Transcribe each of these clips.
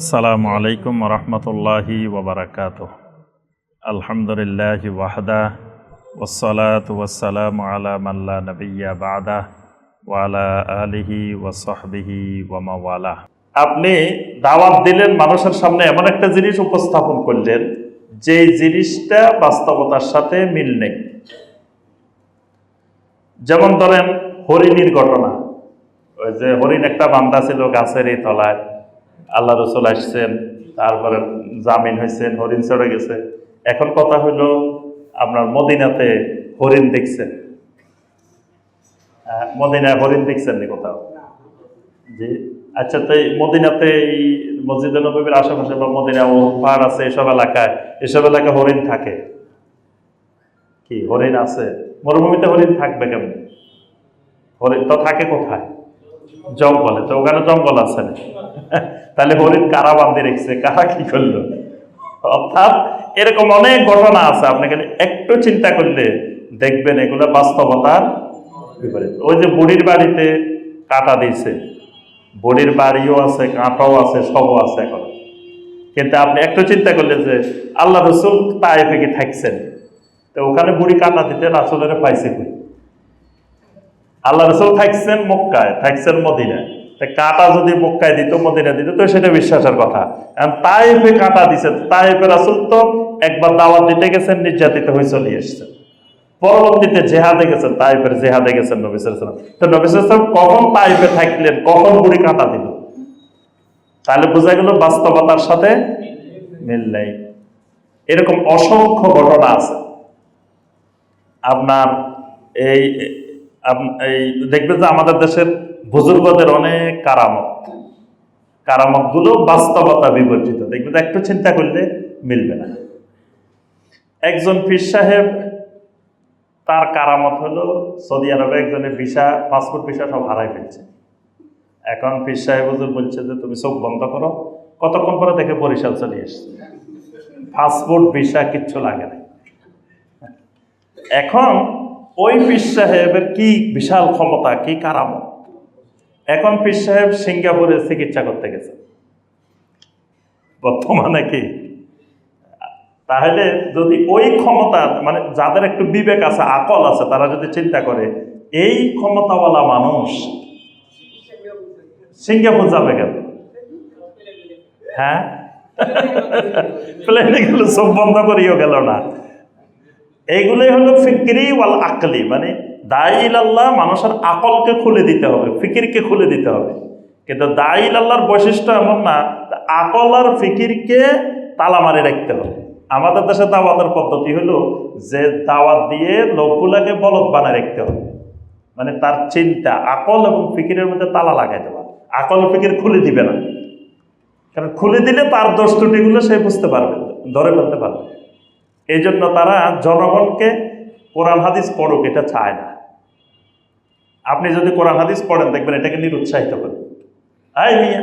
আসসালামু আলাইকুম রহমতুল্লাহি ওবরাকাত আলহামদুলিল্লাহ ওয়াহদা ওসলাত ওয়াসালাম আলা মাল্লা নবিয়া বাদা ওয়ালা আলিহি ওয়াসহবিহি ওয়ামাওয়ালা আপনি দাওয়াত দিলেন মানুষের সামনে এমন একটা জিনিস উপস্থাপন করলেন, যে জিনিসটা বাস্তবতার সাথে মিল নেই। যেমন ধরেন হরিণীর ঘটনা। ওই যে হরিণ একটা বান্দা ছিল গাছের এই তলায় আল্লাহ রসুল আসছেন, তারপরে জামিন হয়েছেন হরিণ চড়ে গেছে। এখন কথা হইল আপনার মদিনাতে হরিণ দেখছেন? মদিনায় হরিণ দেখছেন নি কোথাও? জি। আচ্ছা তো মদিনাতে এই মসজিদ নবীর আশেপাশে বা মদিনা ও পাহাড় আছে এসব এলাকায় এসব এলাকায় হরিণ থাকে? কি, হরিণ আছে? মরুভূমিতে হরিণ থাকবে কেমন? হরিণ তো থাকে কোথায়? জঙ্গলে, তো ওখানে জঙ্গল আছে না? তাহলে হরিণ কারা বান্ধে রেখেছে? কারা কি করল? অর্থাৎ এরকম অনেক ঘটনা আছে, আপনি খালি একটু চিন্তা করলে দেখবেন এগুলো বাস্তবতার বিপরীত। ওই যে বুড়ির বাড়িতে কাটা দিয়েছে। বুড়ির বাড়িও আছে, কাঁটাও আছে, সবও আছে এখন। কিন্তু আপনি একটু চিন্তা করলে যে আল্লাহ রসুল তাইফে কি থাকছেন? তো ওখানে বুড়ি কাটা দিতে রাসুলের পাইছে আল্লাহ রসুল থাকছেন মক্কায়, থাকছেন মদিনায়। কাটা যদি মক্কায় দিত, মদিনা দিত, তো সেটা বিশ্বাসের কথা। তাইফে কাটা দিছে, তাইফে রাসুল তো একবার দাওয়াত দিতে গেছেন, নির্যাতিত হয়ে চলে এসছেন। পরবর্তীতে জেহাদে গেছেন, তাইফের জেহাদে গেছেন নবিসাম তো নবিসাম কখন তাইফে থাকলেন, কখন বুড়ি কাটা দিল? তাহলে বোঝা গেল বাস্তবতার সাথে মিল নেই। এরকম অসংখ্য ঘটনা আছে। আপনার এই এই, দেখবেন যে আমাদের দেশের বুজুর্গদের অনেক কারামত। কারামতগুলো বাস্তবতা বিবর্জিত। দেখবেন একটু চিন্তা করলে মিলবে না। একজন পীর সাহেব, তার কারামত হলো সৌদি আরবে একজনের ভিসা, পাসপোর্ট ভিসা সব হারাই ফেলছে। এখন পীর সাহেব হুজুর বলছে যে, তুমি চোখ বন্ধ করো। কতক্ষণ পরে দেখে বরিশাল চলে এসছে? পাসপোর্ট, ভিসা কিচ্ছু লাগে না। এখন ওই পীর সাহেবের কি বিশাল ক্ষমতা, কি কারামত? এখন পীর সাহেব সিঙ্গাপুরে চিকিৎসা করতে গেছে। বর্তমানে কি? তাহলে যদি ওই ক্ষমতা মানে যাদের একটু বিবেক আছে, আকল আছে, তারা যদি চিন্তা করে, এই ক্ষমতাওয়ালা মানুষ সিঙ্গাপুর যাবে কেন? হ্যাঁ? প্লেনে গেল সব বন্ধ করিও গেল না। এইগুলোই হলো ফিক্রি ওয়াল আকলি মানে দাইল আল্লাহ মানুষের আকলকে খুলে দিতে হবে, ফিকিরকে খুলে দিতে হবে। কিন্তু দাইল আল্লাহর বৈশিষ্ট্য এমন না আকল আর ফিকিরকে তালা মারি রাখতে হবে। আমাদের দেশে দাওয়াতের পদ্ধতি হলো যে দাওয়াত দিয়ে লোকগুলাকে বলদ বানায় রাখতে হবে। মানে তার চিন্তা, আকল এবং ফিকিরের মধ্যে তালা লাগাই দেওয়া। আকল ফিকির খুলে দিবে না। কারণ খুলে দিলে তার দোষ ত্রুটিগুলো সে বুঝতে পারবে, ধরে ফেলতে পারবে। এই জন্য তারা জনগণকে কোরআন হাদিস পড়ুক, এটা চায় না। আপনি যদি কোরআন হাদিস পড়েন, দেখবেন এটাকে নিরুৎসাহিত করেন। আই মিয়া,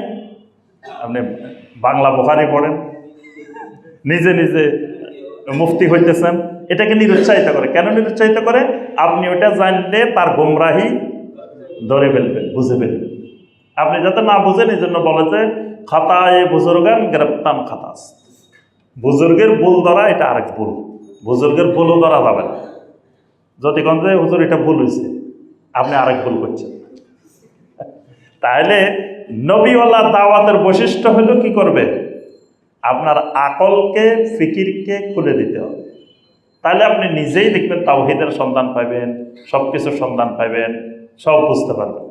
আপনি বাংলা বোহারি পড়েন, নিজে নিজে মুফতি হইতেছেন, এটাকে নিরুৎসাহিত করে। কেন নিরুৎসাহিত করে? আপনি ওটা জানলে তার গোমরাহি ধরে ফেলবেন, বুঝে ফেলবেন। আপনি যাতে না বুঝেন এই জন্য বলে যে, খাতায় বুজুর্গান গ্রেপ্তান খাতাস বুজুর্গের ভুল ধরা এটা আরেক ভুল। বুজুর্গের ভুলও ধরা যাবে না। যদি কোন যে হুজুর এটা ভুল হয়েছে আপনি আরেক ভুল করছেন। তাহলে নবীওয়ালা দাওয়াতের বৈশিষ্ট্য হলো কি করবে? আপনার আকলকে, ফিকিরকে খুলে দিতে হবে। তাহলে আপনি নিজেই দেখবেন তাওহিদের সন্ধান পাইবেন সব কিছুর সন্ধান পাইবেন, সব বুঝতে পারবেন।